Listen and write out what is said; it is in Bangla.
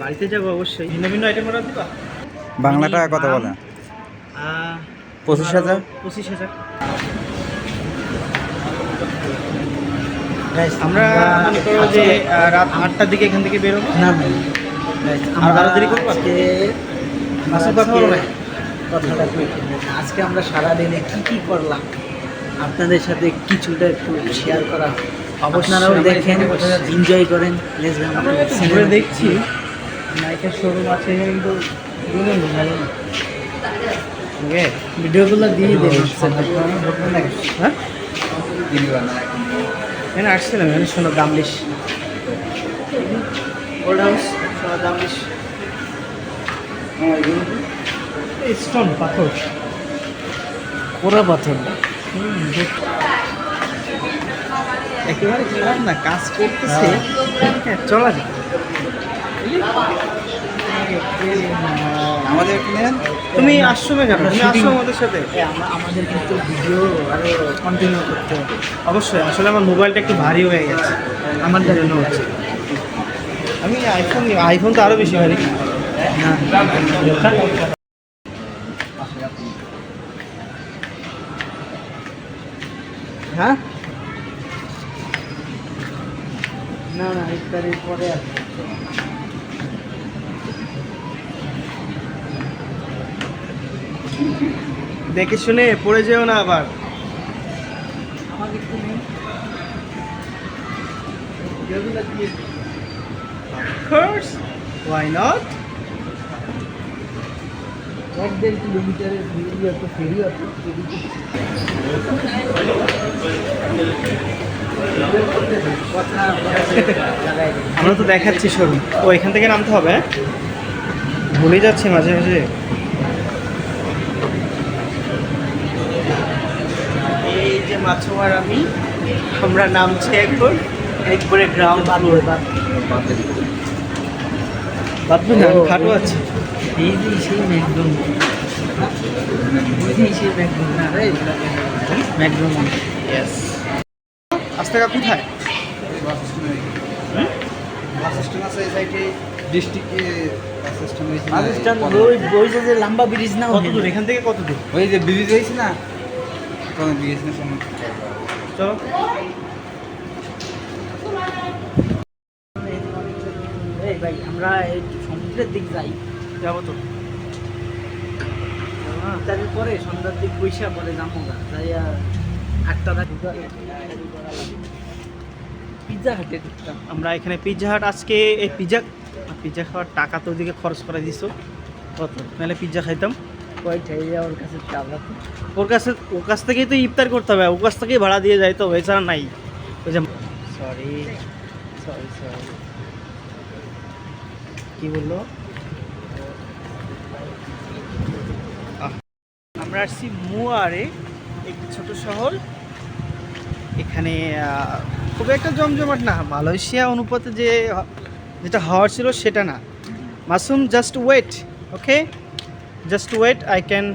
বাড়িতে যাব অবশ্যই। ভিন্ন ভিন্ন আইটেম অর্ডার দিবা? বাংলা টাকা কত বলে? পঁচিশ হাজার? পঁচিশ হাজার। আমরা মনে করো যে রাত আটটার দিকে এখান থেকে বেরোবো। না করবা? আজকে কথাটা আজকে আমরা সারাদিনে কি কি করলাম? আপনাদের সাথে কিছুটা একটু শেয়ার করা আপনারাও দেখেন এনজয় করেন ঘুরে দেখছি নাইকের শোরুম আছে কিন্তু ভিডিওগুলো দিয়ে দেবেন হ্যাঁ? আসছিলাম এখানে শোনো দামলিশ। ওল্ড হাউস শোনো দামলিশ। স্টোন পাথর। পোড়া পাথর। একেবারে খারাপ না কাজ করতেছে। হ্যাঁ। চলা যায় আমাদের তুমি আসছো না কেন? তুমি আসছো আমাদের সাথে? আমাদের কিন্তু ভিডিও আরও কন্টিনিউ করতে হবে। অবশ্যই আসলে আমার মোবাইলটা একটু ভারী হয়ে গেছে। আমার জন্য হচ্ছে। আমি আইফোন আইফোন তো আরও বেশি ভারী। হ্যাঁ? না না ইফতারের পরে আসবে। দেখে শুনে পড়ে যেও না আবার। course why not? এক দেড় কিলোমিটারের ফেরি অত ফেরি অত আমরা তো দেখাচ্ছি শোরুম। ও এখান থেকে নামতে হবে হ্যাঁ? ভুলে যাচ্ছে মাঝে মাঝে। এই যে আমি আমরা নামছি এখন একবারে গ্রাউন্ড ফ্লোর বাদবি না খাটো আছে। এই যে সেই ম্যাকডোন এই সেই ম্যাকডোন না রে ম্যাকডোন ইয়েস আজ টাকা কোথায়? বাস স্ট্যান্ড আছে এই সাইডে ডিস্ট্রিক্টে বাস স্ট্যান্ড ওই ওই যে লম্বা ব্রিজ না কত দূর? এখান থেকে কত দূর? ওই যে ব্রিজ হয়েছে না? কোনো ব্রিজ না কোনো চলো। ভাই আমরা এই সমুদ্রের দিক যাই। যাব তো। তারপরে সন্ধ্যার দিক বৈশা পরে যাব যাইয়া আটটা পিৎজা হাটে ঢুকতাম আমরা এখানে পিৎজা হাট আজকে এই পিৎজা পিৎজা খাওয়ার টাকা তো ওদিকে খরচ করে দিছো। কত? নাহলে পিৎজা খাইতাম। ওর কাছে ওর কাছে ওর কাছ থেকেই তো ইফতার করতে হবে ওর কাছ থেকেই ভাড়া দিয়ে যায় তো এছাড়া নাই। ওই যে সরি সরি সরি কি বলল? আমরা আসছি মুয়ারে একটি ছোট শহর। এখানে খুব একটা জমজমাট না। মালয়েশিয়া অনুপাতে যে, যেটা হওয়ার ছিল সেটা না। Masum just wait okay just wait I can